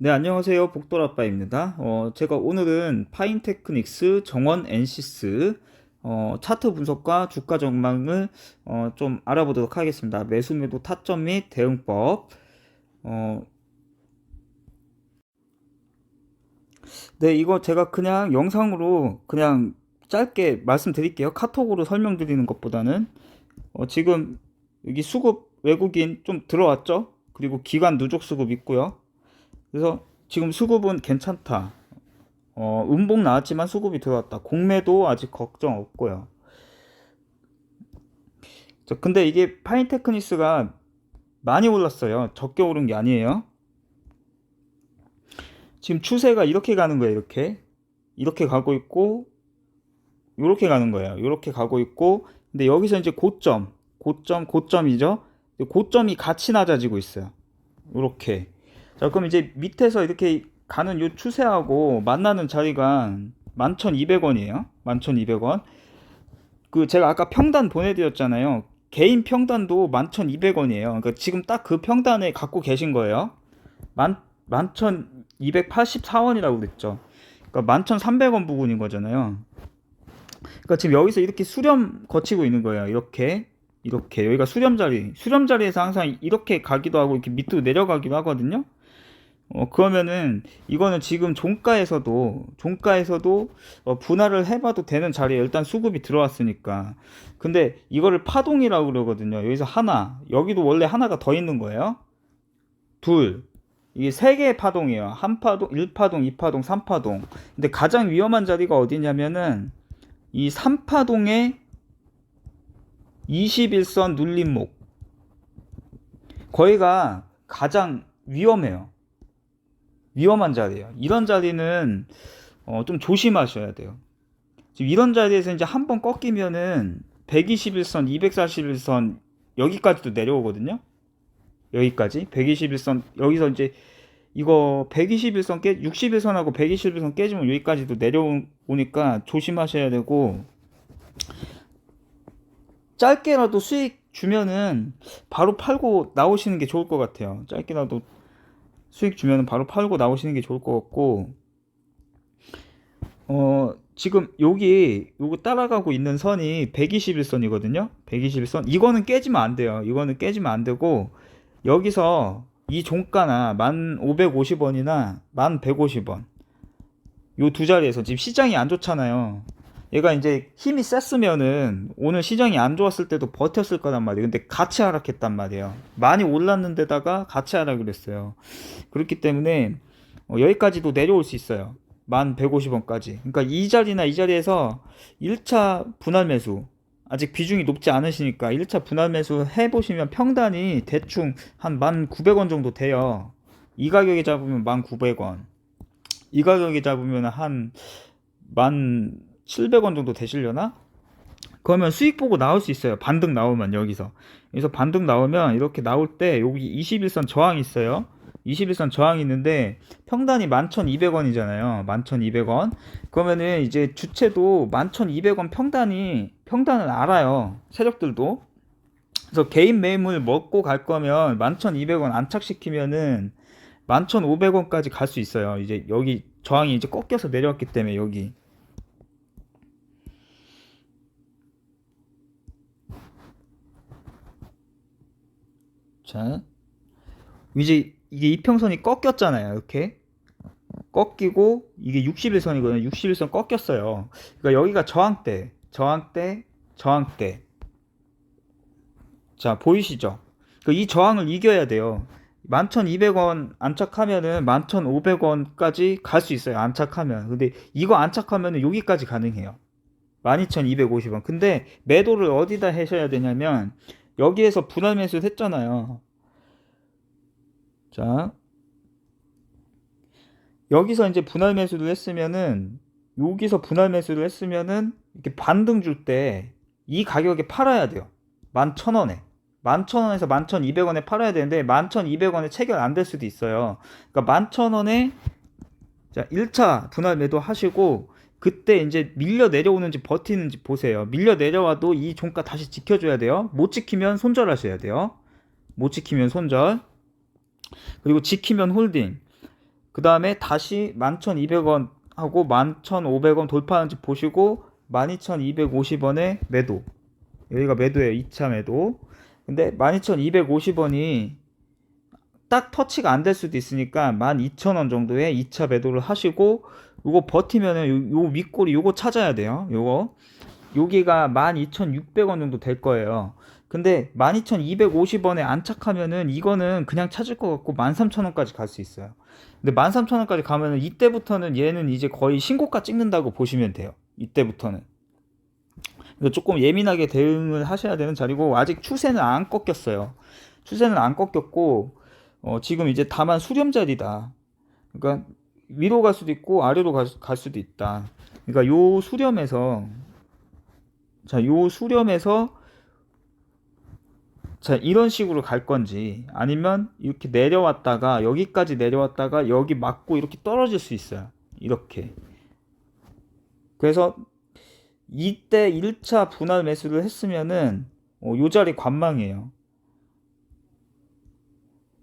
네, 안녕하세요. 복돌아빠입니다. 어, 제가 오늘은 파인테크닉스 정원 엔시스 어, 차트 분석과 주가 전망을 어, 좀 알아보도록 하겠습니다. 매수 매도 타점 및 대응법. 어, 네, 이거 제가 그냥 영상으로 그냥 짧게 말씀드릴게요. 카톡으로 설명드리는 것보다는 어, 지금 여기 수급 외국인 좀 들어왔죠? 그리고 기관 누적 수급 있고요. 그래서 지금 수급은 괜찮다. 어, 음봉 나왔지만 수급이 들어왔다. 공매도 아직 걱정 없고요. 자, 근데 이게 파인테크니스가 많이 올랐어요. 적게 오른 게 아니에요. 지금 추세가 이렇게 가는 거예요. 이렇게. 이렇게 가고 있고 이렇게 가는 거예요. 이렇게 가고 있고 근데 여기서 이제 고점, 고점, 고점이죠. 고점이 같이 낮아지고 있어요. 이렇게. 자, 그럼 이제 밑에서 이렇게 가는 요 추세하고 만나는 자리가 11,200원이에요. 11,200원. 그 제가 아까 평단 보내드렸잖아요. 개인 평단도 11,200원이에요. 그러니까 지금 딱 그 평단에 갖고 계신 거예요. 만, 11,284원이라고 그랬죠. 그러니까 11,300원 부분인 거잖아요. 그러니까 지금 여기서 이렇게 수렴 거치고 있는 거예요. 이렇게. 이렇게. 여기가 수렴 자리. 수렴 자리에서 항상 이렇게 가기도 하고 이렇게 밑으로 내려가기도 하거든요. 어, 그러면은 이거는 지금 종가에서도 종가에서도 어, 분할을 해봐도 되는 자리에 일단 수급이 들어왔으니까. 근데 이거를 파동이라고 그러거든요. 여기서 하나. 여기도 원래 하나가 더 있는 거예요. 둘. 이게 세 개의 파동이에요. 한 파동 1파동 2파동 3파동. 근데 가장 위험한 자리가 어디냐면은 이 3파동의 21선 눌림목. 거기가 가장 위험해요 위험한 자리예요. 이런 자리는 어, 좀 조심하셔야 돼요. 지금 이런 자리에서 이제 한 번 꺾이면은 121선, 241선 여기까지도 내려오거든요. 여기까지 121선 여기서 이제 이거 121선 깨 61선하고 121선 깨지면 여기까지도 내려오니까 조심하셔야 되고 짧게라도 수익 주면은 바로 팔고 나오시는 게 좋을 것 같아요. 짧게라도 수익 주면 바로 팔고 나오시는 게 좋을 것 같고 어 지금 여기 요거 따라가고 있는 선이 121선이거든요? 121선. 이거는 깨지면 안 돼요. 이거는 깨지면 안 되고 여기서 이 종가나 1550원이나 1150원. 요 두 자리에서 지금 시장이 안 좋잖아요 얘가 이제 힘이 셌으면은 오늘 시장이 안 좋았을 때도 버텼을 거란 말이에요. 근데 같이 하락했단 말이에요. 많이 올랐는데다가 같이 하락을 했어요. 그렇기 때문에 어, 여기까지도 내려올 수 있어요. 만 150원까지. 그러니까 이 자리나 이 자리에서 1차 분할 매수 아직 비중이 높지 않으시니까 1차 분할 매수 해보시면 평단이 대충 한 1,900원 정도 돼요. 이 가격에 잡으면 1,900원. 이 가격에 잡으면 한 만 700원 정도 되시려나? 그러면 수익 보고 나올 수 있어요. 반등 나오면 여기서. 여기서 반등 나오면 이렇게 나올 때 여기 21선 저항이 있어요. 21선 저항이 있는데 평단이 11,200원이잖아요. 11,200원. 그러면은 이제 주체도 11,200원 평단이 평단을 알아요. 세력들도. 그래서 개인 매물 먹고 갈 거면 11,200원 안착시키면은 11,500원까지 갈 수 있어요. 이제 여기 저항이 이제 꺾여서 내려왔기 때문에 여기 자, 이제 이게 이평선이 꺾였잖아요. 이렇게 꺾이고 이게 61선이거든요. 61선 꺾였어요. 그러니까 여기가 저항대, 저항대, 저항대. 자, 보이시죠? 그러니까 이 저항을 이겨야 돼요. 11,200원 안착하면은 11,500원까지 갈 수 있어요. 안착하면. 근데 이거 안착하면은 여기까지 가능해요. 12,250원. 근데 매도를 어디다 하셔야 되냐면 여기에서 분할 매수 했잖아요. 자, 여기서 이제 분할 매수를 했으면은 여기서 분할 매수를 했으면은 이렇게 반등 줄 때 이 가격에 팔아야 돼요. 11,000원에. 11,000원에서 11,200원에 팔아야 되는데 11,200원에 체결 안 될 수도 있어요. 그러니까 11,000원에 자, 1차 분할 매도 하시고 그때 이제 밀려 내려오는지 버티는지 보세요. 밀려 내려와도 이 종가 다시 지켜줘야 돼요. 못 지키면 손절하셔야 돼요. 못 지키면 손절. 그리고 지키면 홀딩. 그 다음에 다시 11,200원 하고 11,500원 돌파하는지 보시고 12,250원에 매도. 여기가 매도예요. 2차 매도. 근데 12,250원이 딱 터치가 안 될 수도 있으니까 12,000원 정도에 2차 매도를 하시고 요거 버티면은 요, 요 윗골이 요거 찾아야 돼요. 요거. 여기가 12,600원 정도 될 거예요. 근데 12,250원에 안착하면은 이거는 그냥 찾을 것 같고 13,000원까지 갈 수 있어요. 근데 13,000원까지 가면은 이때부터는 얘는 이제 거의 신고가 찍는다고 보시면 돼요. 이때부터는. 그래서 조금 예민하게 대응을 하셔야 되는 자리고 아직 추세는 안 꺾였어요. 추세는 안 꺾였고 어, 지금 이제 다만 수렴 자리다. 그러니까 위로 갈 수도 있고 아래로 갈, 수- 갈 수도 있다. 그러니까 요 수렴에서 자, 요 수렴에서 자, 이런 식으로 갈 건지 아니면 이렇게 내려왔다가 여기까지 내려왔다가 여기 맞고 이렇게 떨어질 수 있어요. 이렇게. 그래서 이때 1차 분할 매수를 했으면은 어, 요 자리 관망이에요.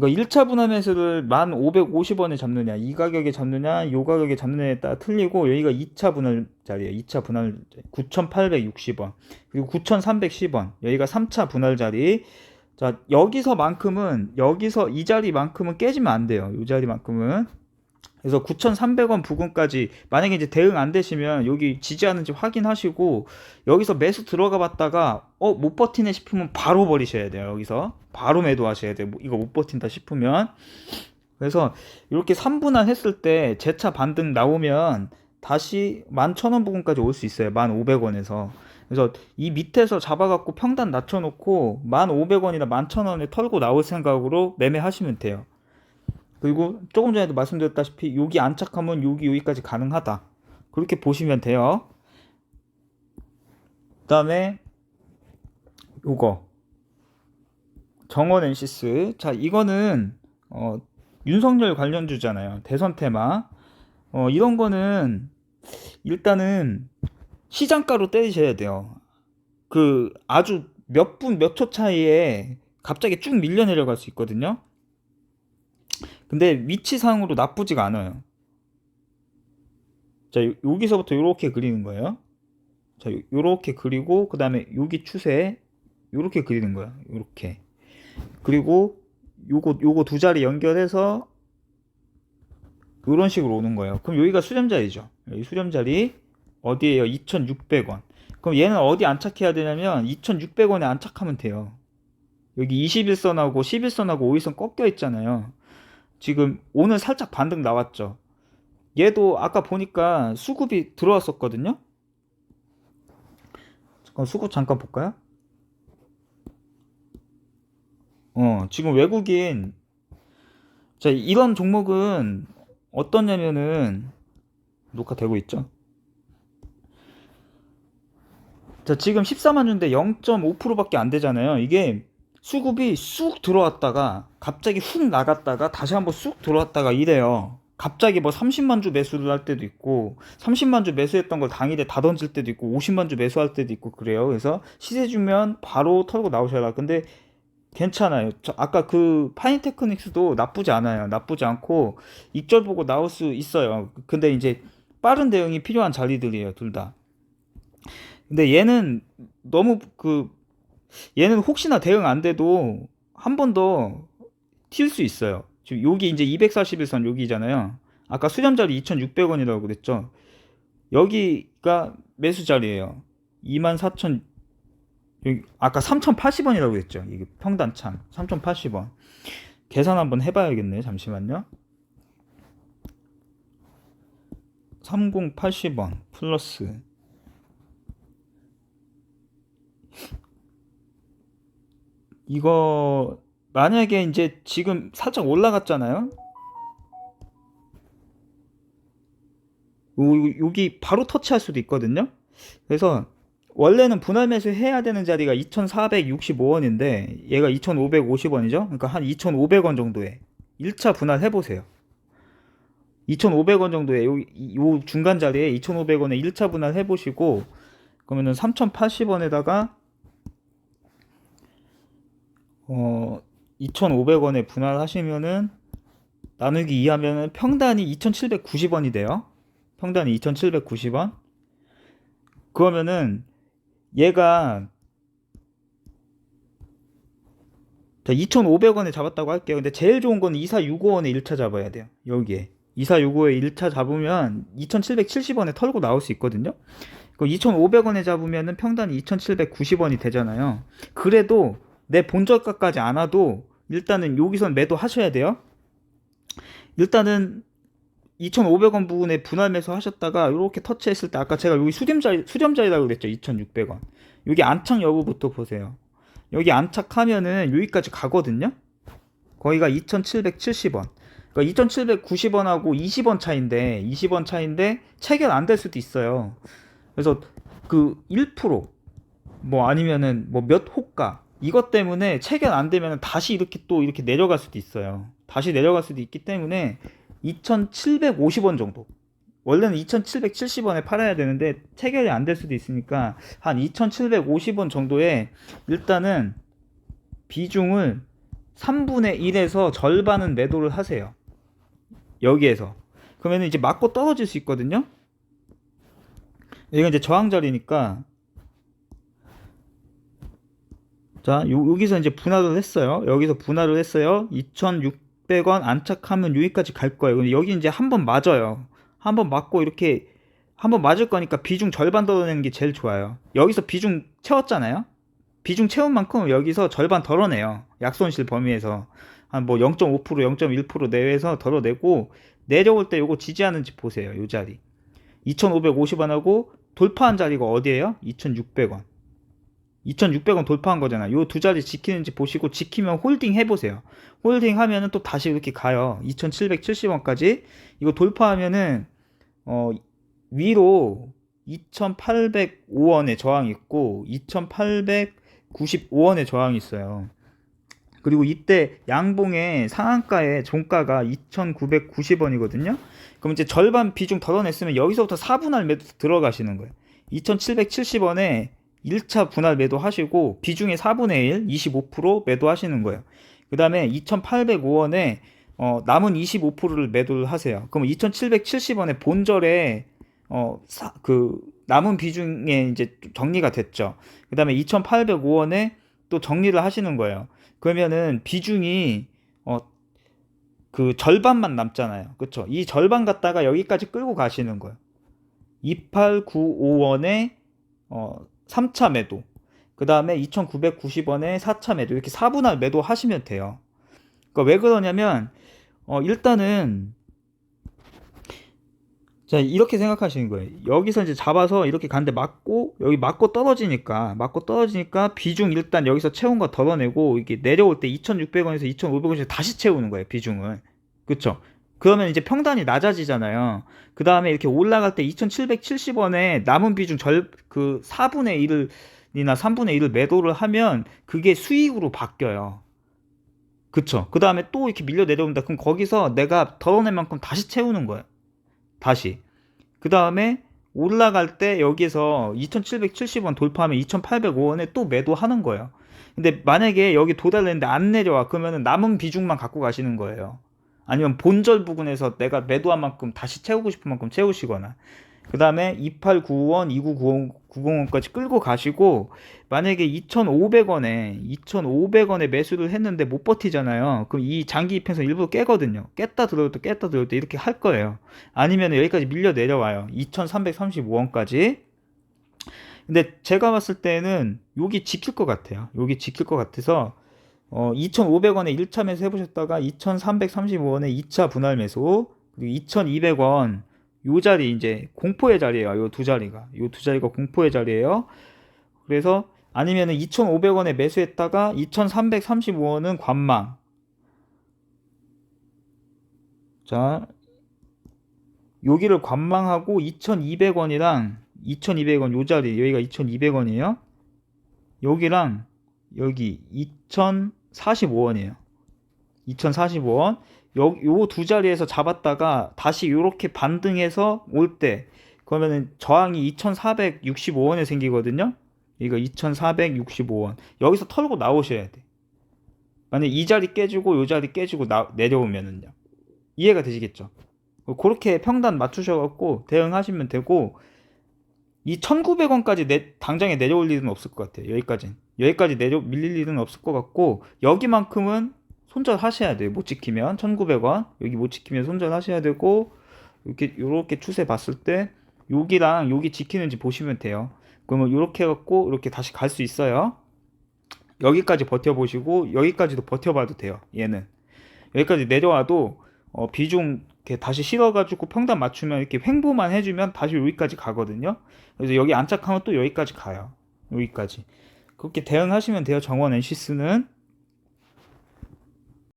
그러니까 1차 분할 매수를 1,550원에 잡느냐, 이 가격에 잡느냐, 요 가격에 잡느냐에 따라 틀리고 여기가 2차 분할 자리예요. 2차 분할 9,860원. 그리고 9,310원. 여기가 3차 분할 자리. 자, 여기서만큼은 여기서 이 자리만큼은 깨지면 안 돼요. 이 자리만큼은. 그래서 9,300원 부근까지 만약에 이제 대응 안 되시면 여기 지지하는지 확인하시고 여기서 매수 들어가 봤다가 어 못 버티네 싶으면 바로 버리셔야 돼요. 여기서 바로 매도하셔야 돼요. 뭐 이거 못 버틴다 싶으면 그래서 이렇게 3분할 했을 때 재차 반등 나오면 다시 11,000원 부근까지 올 수 있어요. 1,500원에서. 그래서 이 밑에서 잡아갖고 평단 낮춰놓고 1,500원이나 11,000원에 털고 나올 생각으로 매매하시면 돼요. 그리고 조금 전에도 말씀드렸다시피 여기 안착하면 여기 여기까지 가능하다. 그렇게 보시면 돼요. 그 다음에 요거 정원 엔시스. 자, 이거는 어, 윤석열 관련주잖아요. 대선 테마. 어, 이런 거는 일단은 시장가로 때리셔야 돼요. 그 아주 몇 분 몇 초 차이에 갑자기 쭉 밀려 내려갈 수 있거든요. 근데 위치상으로 나쁘지가 않아요. 자, 요- 여기서부터 이렇게 그리는 거예요. 자, 요- 요렇게 그리고 그 다음에 여기 추세 요렇게 그리는 거야. 요렇게. 그리고 요거 요거 두 자리 연결해서 요런 식으로 오는 거예요. 그럼 여기가 수렴자리죠. 여기 수렴자리 어디에요? 2,600원. 그럼 얘는 어디 안착해야 되냐면 2,600원에 안착하면 돼요. 여기 21선하고 11선하고 5일선 꺾여 있잖아요. 지금 오늘 살짝 반등 나왔죠. 얘도 아까 보니까 수급이 들어왔었거든요. 잠깐 수급 잠깐 볼까요? 어, 지금 외국인 자, 이런 종목은 어떠냐면은 녹화되고 있죠. 자, 지금 14만 주인데 0.5%밖에 안 되잖아요. 이게 수급이 쑥 들어왔다가 갑자기 훅 나갔다가 다시 한번 쑥 들어왔다가 이래요. 갑자기 뭐 30만 주 매수를 할 때도 있고 30만 주 매수했던 걸 당일에 다 던질 때도 있고 50만 주 매수할 때도 있고 그래요. 그래서 시세 주면 바로 털고 나오셔라. 근데 괜찮아요. 저 아까 그 파인테크닉스도 나쁘지 않아요. 나쁘지 않고 익절 보고 나올 수 있어요. 근데 이제 빠른 대응이 필요한 자리들이에요, 둘 다. 근데 얘는 너무 그 얘는 혹시나 대응 안 돼도 한 번 더 튈 수 있어요. 지금 여기 이제 241선 여기잖아요. 아까 수렴자리 2,600원이라고 그랬죠. 여기가 매수 자리예요. 24,000 여기 아까 3,080원이라고 했죠. 이게 평단창 3,080원. 계산 한번 해봐야겠네. 잠시만요. 3080원 플러스 이거 만약에 이제 지금 살짝 올라갔잖아요. 요- 여기 바로 터치할 수도 있거든요. 그래서 원래는 분할 매수 해야 되는 자리가 2,465원인데 얘가 2,550원이죠. 그러니까 한 2,500원 정도에 1차 분할 해보세요. 2,500원 정도에 요, 이- 요 중간 자리에 2,500원에 1차 분할 해보시고 그러면은 3,080원에다가 어 2,500원에 분할하시면은 나누기 2 하면은 평단이 2,790원이 돼요. 평단이 2,790원. 그러면은 얘가 자, 2,500원에 잡았다고 할게요. 근데 제일 좋은 건 2465원에 1차 잡아야 돼요. 여기에. 2465에 1차 잡으면 2,770원에 털고 나올 수 있거든요. 그 2,500원에 잡으면은 평단이 2,790원이 되잖아요. 그래도 내 본저가까지 안 와도 일단은 여기선 매도 하셔야 돼요. 일단은 2,500원 부분에 분할 매수 하셨다가 이렇게 터치했을 때 아까 제가 여기 수렴자리 수렴자리라고 그랬죠. 2,600원. 여기 안착 여부부터 보세요. 여기 안착하면은 여기까지 가거든요. 거기가 2,770원. 그러니까 2,790원하고 20원 차인데 20원 차인데 체결 안 될 수도 있어요. 그래서 그 1%뭐 아니면은 뭐 몇 호가 이것 때문에 체결 안 되면 다시 이렇게 또 이렇게 내려갈 수도 있어요. 다시 내려갈 수도 있기 때문에 2,750원 정도. 원래는 2,770원에 팔아야 되는데 체결이 안 될 수도 있으니까 한 2,750원 정도에 일단은 비중을 3분의 1에서 절반은 매도를 하세요. 여기에서. 그러면 이제 맞고 떨어질 수 있거든요. 여기가 이제 저항자리니까 자, 요, 여기서 이제 분할을 했어요. 여기서 분할을 했어요. 2,600원 안착하면 여기까지 갈 거예요. 근데 여기 이제 한 번 맞아요. 한 번 맞고 이렇게 한 번 맞을 거니까 비중 절반 덜어내는 게 제일 좋아요. 여기서 비중 채웠잖아요. 비중 채운 만큼 여기서 절반 덜어내요. 약손실 범위에서 한 뭐 0.5% 0.1% 내외에서 덜어내고 내려올 때 요거 지지하는지 보세요. 요 자리. 2,550원하고 돌파한 자리가 어디예요? 2,600원. 2,600원 돌파한 거잖아. 요두 자리 지키는지 보시고 지키면 홀딩 해보세요. 홀딩 하면은 또 다시 이렇게 가요. 2,770원까지. 이거 돌파하면은, 어, 위로 2,805원에 저항이 있고, 2,895원에 저항이 있어요. 그리고 이때 양봉의 상한가의 종가가 2,990원이거든요. 그럼 이제 절반 비중 덜어냈으면 여기서부터 4분할 매도 들어가시는 거예요. 2,770원에 1차 분할 매도 하시고 비중의 4분의 1, 25% 매도 하시는 거예요. 그 다음에 2,805원에 어, 남은 25%를 매도를 하세요. 그럼 2,770원에 본절에 어, 사, 그 남은 비중에 이제 정리가 됐죠. 그 다음에 2,805원에 또 정리를 하시는 거예요. 그러면은 비중이 어, 그 절반만 남잖아요. 그쵸? 이 절반 갖다가 여기까지 끌고 가시는 거예요. 2895원에 어, 3차 매도. 그 다음에 2990원에 4차 매도. 이렇게 4분할 매도 하시면 돼요. 그러니까 왜 그러냐면, 어, 일단은, 자, 이렇게 생각하시는 거예요. 여기서 이제 잡아서 이렇게 가는데 맞고, 여기 맞고 떨어지니까, 맞고 떨어지니까 비중 일단 여기서 채운 거 덜어내고, 이게 내려올 때 2,600원에서 2,500원씩 다시 채우는 거예요, 비중을. 그쵸? 그러면 이제 평단이 낮아지잖아요. 그 다음에 이렇게 올라갈 때 2,770원에 남은 비중 절, 그 4분의 1을, 이나 3분의 1을 매도를 하면 그게 수익으로 바뀌어요. 그쵸. 그 다음에 또 이렇게 밀려 내려온다. 그럼 거기서 내가 덜어낸 만큼 다시 채우는 거예요. 다시. 그 다음에 올라갈 때 여기에서 2,770원 돌파하면 2,805원에 또 매도하는 거예요. 근데 만약에 여기 도달했는데 안 내려와. 그러면 남은 비중만 갖고 가시는 거예요. 아니면 본절 부근에서 내가 매도한 만큼 다시 채우고 싶은 만큼 채우시거나 그 다음에 2895원, 2990원까지 끌고 가시고 만약에 2,500원에 2,500원에 매수를 했는데 못 버티잖아요. 그럼 이 장기 입행선 일부러 깨거든요. 깼다 들어올 때 깼다 들어올 때 이렇게 할 거예요. 아니면 여기까지 밀려 내려와요. 2,335원까지. 근데 제가 봤을 때는 여기 지킬 것 같아요. 여기 지킬 것 같아서 어, 2,500원에 1차 매수 해보셨다가 2,335원에 2차 분할 매수 그리고 2,200원 요 자리 이제 공포의 자리예요. 요 두 자리가 요 두 자리가 공포의 자리예요. 그래서 아니면은 2,500원에 매수했다가 2,335원은 관망. 자, 여기를 관망하고 2,200원이랑 2,200원 요 자리 여기가 2,200원이에요. 여기랑 여기 2,045원이에요. 2,045원. 요두 자리에서 잡았다가 다시 이렇게 반등해서 올 때 그러면은 저항이 2,465원에 생기거든요. 이거 2,465원. 여기서 털고 나오셔야 돼. 만약 이 자리 깨지고 요 자리 깨지고 나, 내려오면은요. 이해가 되시겠죠? 그렇게 평단 맞추셔갖고 대응하시면 되고 이 1,900원까지 내, 당장에 내려올 일은 없을 것 같아요. 여기까지 여기까지 내려 밀릴 일은 없을 것 같고 여기만큼은 손절하셔야 돼요. 못 지키면 1,900원 여기 못 지키면 손절하셔야 되고 이렇게 요렇게 추세 봤을 때 여기랑 여기 지키는지 보시면 돼요. 그러면 이렇게 해갖고 이렇게 다시 갈 수 있어요. 여기까지 버텨보시고 여기까지도 버텨봐도 돼요. 얘는 여기까지 내려와도 어, 비중 이렇게 다시 실어가지고 평단 맞추면 이렇게 횡보만 해주면 다시 여기까지 가거든요. 그래서 여기 안착하면 또 여기까지 가요. 여기까지 그렇게 대응하시면 돼요. 정원 NC스는